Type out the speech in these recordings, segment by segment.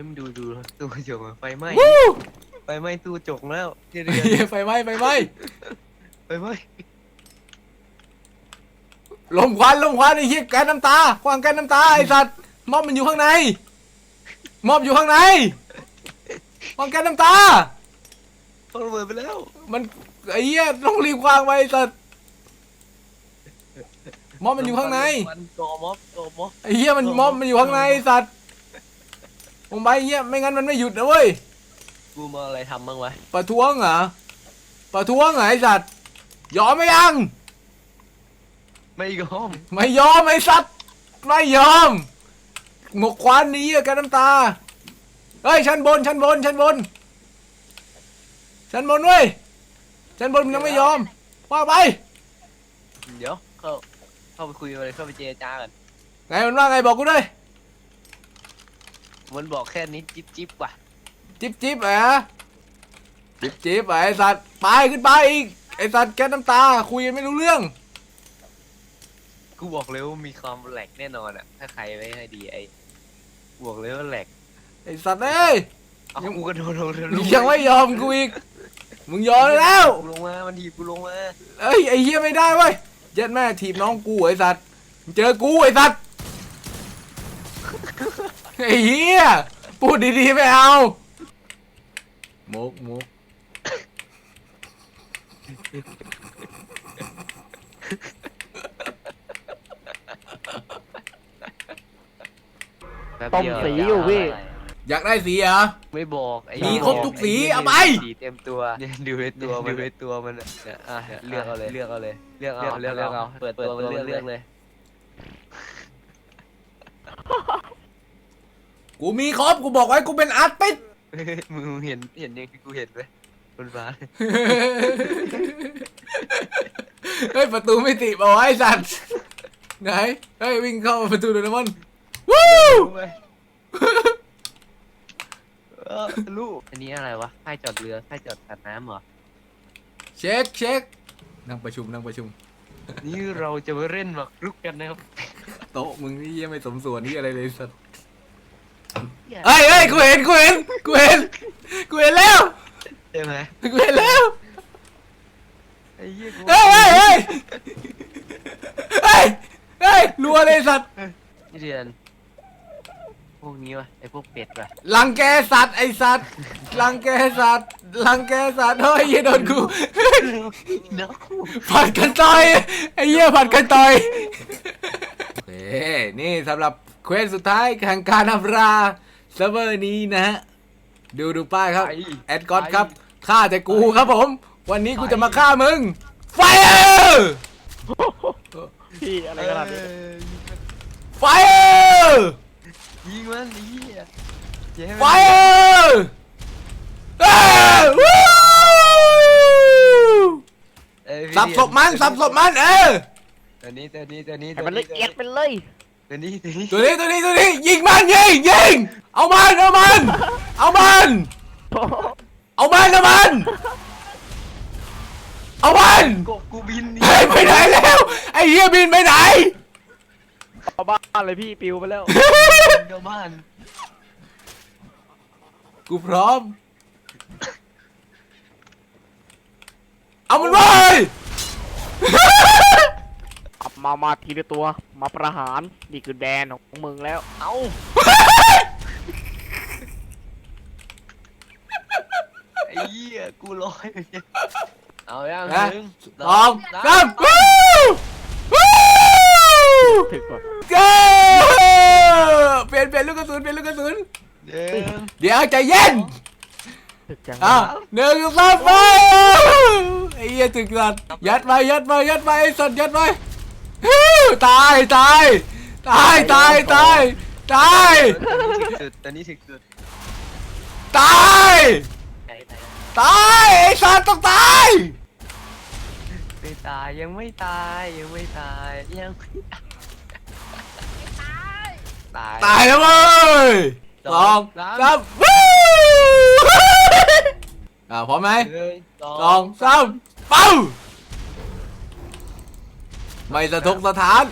ฮ้ยมึงดูดูตู้กระจกอะไฟไหม้วู้ไฟไหม้ตู้กระจกแล้วเดี๋ยวเดี๋ยวเหี้ยไฟไหม้ไฟไหม้ไฟไหม้ลมควันลมควันไอ้เหี้ยแก๊สน้ำตาควันแก๊สน้ำตาไอ้สัตว์มอบมันอยู่ข้างในมอบอยู่ข้างในควันแก๊สน้ำตาเขาระเบิดไปแล้วมันไอ้เหี้ยต้องรีบวางไว้ไอ้สัตว์มอบมันอยู่ข้างในมันกอม็อบกอม็อบไอ้เหี้ยมันมอบมันอยู่ข้างในไอ้สัตว์ ลงไปไอ้เหี้ยไม่งั้นมันไม่หยุดนะเว้ยกูมาอะไรทำบ้างวะประท้วงเหรอประท้วงเหรอไอ้สัตว์ยอมไหมยัง ไม่ยอมไม่ยอมไอ้สัตว์ไม่ยอมหมกควันนี้อะกันน้ำตาเฮ้ยชั้นบนชั้นบนชั้นบนชั้นบนเว้ยชั้นบนมึงยังไม่ยอมว่าไปเดี๋ยวเข้าเข้าไปคุยอะไรเข้าไปเจรจากันไงมันว่าไงบอกกูด้วย มันบอกแค่นี้จิ๊บจิ๊บว่ะ จิ๊บจิ๊บเหรอจิ๊บจิ๊บเหรอไอ้สัตว์ไปขึ้นไปอีกไอ้สัตว์แกสน้ำตา คุยกันไม่รู้เรื่อง กูบอกเลยว่ามีความแหลกแน่นอนอะถ้าใครไม่ให้ดีไอ้กูบอกเลยว่าแหลกไอ้สัตว์เอ้ยเอากูกระโดดลงทะมึลุงยังไม่ยอมกูอีกมึงยอมแล้ว กูลงมา มันทีบกูลงมา เอ้ยไอ้เหี้ยไม่ได้เว้ยเย็ดแม่ทีบน้องกูไอ้สัตว์เจอกูไอ้สัตว์ ไอ้เหี้ยพูดดีๆไม่เอามุกมุกแป๊บต้มเดียวสีอยู่พี่ อยากได้สีเหรอ ไม่บอกไอ้มีครบทุกสีเอาไป สีเต็มตัวเนี่ยดูในตัวมันดูในตัวมันอะเนี่ยอะเลือกเอาเลยเลือกเอาเลยเลือกเอาเลือกเอาเปิดตัวมันเลือกเลือกเลย กูมีครบกูบอกไว้กูเป็นอาร์ติสต์ มึงเห็นเห็นยังที่กูเห็นไหมบนฟ้าเฮ้ยประตูไม่ติดบอกไอ้สัตว์ไหนเฮ้ยวิ่งเข้าประตูโดเรมอนวู้รู้ไหมเออลูกอันนี้อะไรวะค่ายจอดเรือค่ายจอดสัตว์น้ำเหรอ เช็คเช็คนั่งประชุมนั่งประชุม นี่เราจะมาเล่นหมากรุกกันนะครับ โต๊ะมึงนี่ยังไม่สมส่วนนี่อะไรเลยสัตว์ เฮ้ยเฮ้ยกูเห็นกูเห็นกูเห็นกูเห็นแล้วใช่ไหมกูเห็นแล้วไอ้เหี้ยกูเฮ้ยเฮ้ยเฮ้ยเฮ้ยเฮ้ยรัวเลยสัตว์นี่เดือนพวกนี้วะไอ้พวกเป็ดวะลังแกสัตว์ไอสัตว์ลังแกสัตว์ลังแกสัตว์เฮ้ยเหี้ยโดนกูเนาะผัดกันต่อยไอ้เหี้ยผัดกันต่อยโอเคนี่สำหรับเควสสุดท้ายแข่งการอับราเซิร์ฟเวอร์นี้นะฮะ ดูดูป้ายครับ ไปแอดก็อตครับ ฆ่าแต่กูครับผม วันนี้กูจะมาฆ่ามึง ไฟเออร์พี่อะไรขนาดนี้ไฟเออร์ยิงมันไอ้เหี้ยอย่าให้มันไฟเออร์เอ้ยวู้เอ้ยพี่สับศพมันสับศพมันเออ ตัวนี้ตัวนี้ตัวนี้ให้มันละเอียดไปเลย ตัวนี้ตัวนี้ตัวนี้ตัวนี้ตัวนี้ยิงมันยิงยิงเอามันเอามัน เอามัน เอามันเอามัน เอามันกบกูบินเฮ้ยไปไหนแล้วไอ้เหี้ยบินไปไหน เอาบ้านเลยพี่ปิวไปแล้วเข้าบ้านกูพร้อม เอามันไว้ อับ มามาทีละตัว มาประหารนี่คือแดนของมึงแล้ว เอ้าไอ้เหี้ยกูลอยเอายังนะหนึ่งสองสามวู้วู้ถึกกว่าเก้เปลี่ยนเปลี่ยนลูกกระสุนเปลี่ยนลูกกระสุนหนึ่งเดี๋ยวใจเย็นถึกจังอ้าวหนึ่งสองไปไอ้เหี้ยถึงสัตว์ยัดไปยัดไปยัดไปไอ้สัตว์ยัดไปฮิ้ว ตายตายตายตายตายตายตอนนี้ถึงสุดตายตอนนี้ถึงสุดไหนไหนตายไอ้สัตว์ต้องตายไม่ตายยังไม่ตายยังไม่ตายยังไม่ตายตายตายแล้วเว้ยสองสามสามวู้อ่าพร้อมไหมหนึ่งสองสามเป้า ไม่สะทกสถาน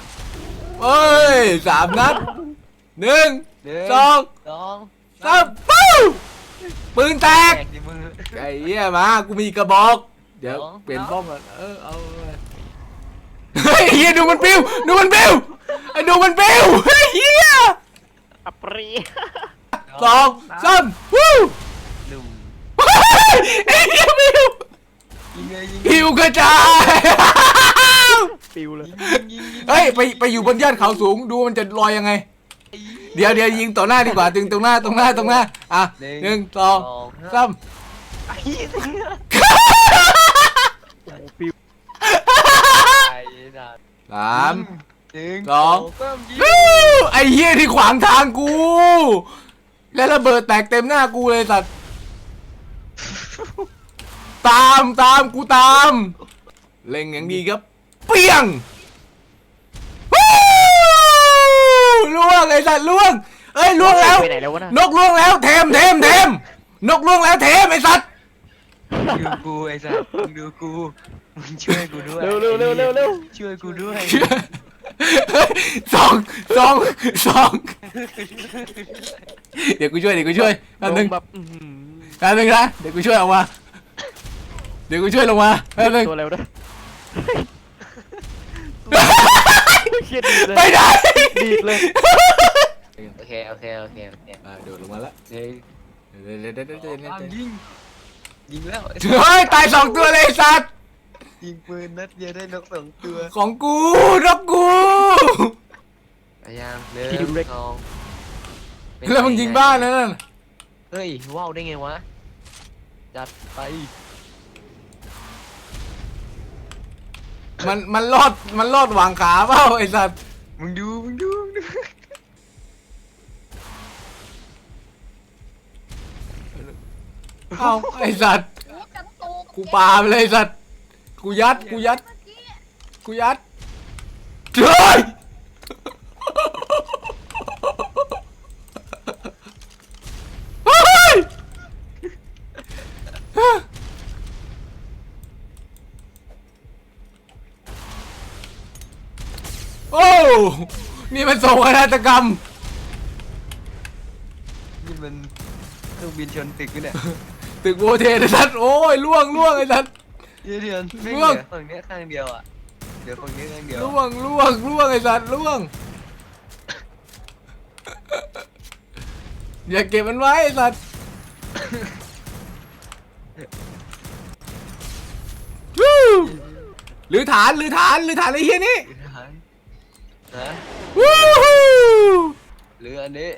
เอ้ยสามนัดหนึ่งหนึ่งสองสองสามปู้ปืนแตกแตกดิมึงไอ้เหี้ยมากูมีกระบอก เดี๋ยวเอาเปลี่ยนเอาบ้องก่อนเออเอาเลยเฮ้ยเฮียดูมันปิ้วดูมันปิ้วไอ้ดูมันปิ้วเฮ้ยเฮียอัปรีสองสามวู้หนึ่งไอ้เฮียปิ้วยิงเลยยิงหิวกระจาย ปิวเลยยิงยิงยิงยิงเฮ้ยไปไปอยู่บนยอดเขาสูงดูมันจะลอยยังไง เดี๋ยวเดี๋ยวยิงต่อหน้าดีกว่าตึงตรงหน้าตรงหน้าตรงหน้าอะหนึ่งสองสามไอ้เหี้ยโอ้ปิวไอ้สัตว์สามหนึ่งสองสามยิงวู้ไอ้เฮียที่ขวางทางกู แล้วระเบิดแตกเต็มหน้ากูเลยสัตว์ตามตามกูตาม เล็งอย่างดีครับ เปี้ยงวู้ล่วงไอ้สัตว์ล่วงเอ้ยล่วงแล้ว ไปไหนแล้ววะน่ะนกล่วงแล้วเทมเทมเทมนกล่วงแล้วเทมไอ้สัตว์ดูกูไอ้สัตว์มึงดูกูมึงช่วยกูด้วยเร็วเร็วเร็วเร็วเร็วช่วยกูด้วยสองสองสองเดี๋ยวกูช่วยเดี๋ยวกูช่วยแป๊บนึงลแบบอื้อหือแป๊บนึงนะเดี๋ยวกูช่วยออกมาเดี๋ยวกูช่วยลงมาแป๊บนึงตัวเร็วด้วย เชียดีดเลยไปไหนดีดเลยโอเคโอเคโอเคโอเคอ่าโดดลงมาล้วเฮ้ยเดี๋ยวเดี๋ยวเดี๋ยวเดี๋ยวเดี๋ยวเดี๋ยวอ้าวยิงยิงแล้วเฮ้ยตายสองตัวเลยไอ้สัตว์ยิงปืนนัดเดียวได้นกสองตัวของกูนกกู พยายามหนึ่งสองเป็นแล้วมึงยิงบ้านแล้วนั่นเฮ้ยว้าวได้ไงวะจัดไป มันมันรอดมันรอดหวางขาเปล่าไอ้สัตว์มึงดูมึงดูมึงดูเอ้าไอ้สัตว์โอ้กระตุกกูปาไปเลยไอ้สัตว์กูยัดกูยัดเมื่อกี้กูยัดเฮ้ยเฮ้ยโอ้นี่มันโศกนาฏกรรม นี่มันเครื่องบินชนตึกกูเนี่ยตึกโบเทนไอ้สัตว์โอ้ยล่วงล่วงไอ้สัตว์เดี๋ยวเดี๋ยวไม่ล่วงเหลือฝั่งเนี้ยข้างเดียวอะเดี๋ยวฝั่งนี้ข้างเดียวล่วงล่วงล่วงไอ้สัตว์ล่วง อย่าเก็บมันไว้ไอ้สัตว์วู้หรือฐานหรือฐานหรือฐานไอ้เหี้ยนี่ ฮะฮะวู้ฮู้หรืออันนี้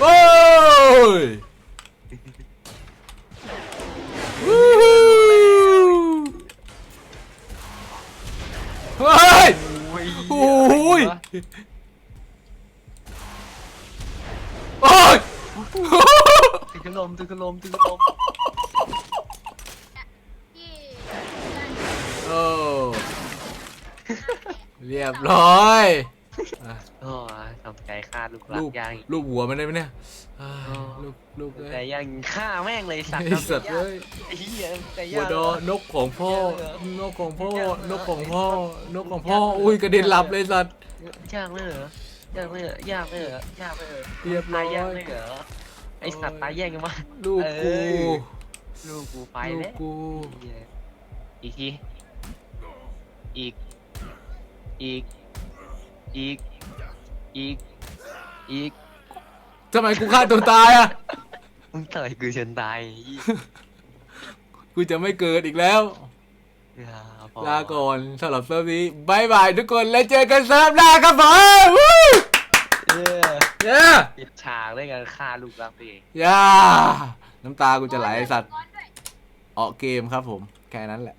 โอ้ยวู้ฮู้เฮ้ยโอ้ยโอ้ยโอ้ยตึกกระลมตึกกระลมตึกกระลมที่โอ้ เรียบร้อยอะโอ้ยทำใจฆ่าลูกหลัลูกกย่างลูกหัวมันได้ไหมเนี่ยอ่าอ๋อลูกลูกเอ้แต่ยย่างฆ่าแม่งเลยสัตว์ไอ้สัตว์เอ้ยไอ้เหี้ยแต่หัย่าวง ดอนกของพ่อ นกของพ่อ นกของพ่อ นกของพ่อ อุ้ยกระเด็นหลับเลยสัตว์ ยากเลยเหรอยากเลยเหรอยากเลยเหรอยากเลยเหรอเรียบร้ตาอยยยากเลยเหรอไอสัตว์ตายแย่งกันมาลูกกูเอ้ยลูกกูไปลูแล้กวกูเหี้ยอีกทีอีก อีก อีก อีก อีก ทำไมกูฆ่าตัวตายอะ มึงต่อยกูจนตายอีกูจะไม่เกิดอีกแล้วอย่าพอลาก่อนสำหรับเซิร์ฟนี้บายบายทุกคนแล้วเจอกันเซิร์ฟหน้าครับผมวู้เย้เย้ปิดฉากด้วยกันฆ่าลูกรักตัวเองย่าน้ำตากูจะไหลไอ้สัตว์ก้อนด้วยออกเกมครับผม แค่นั้นแหละ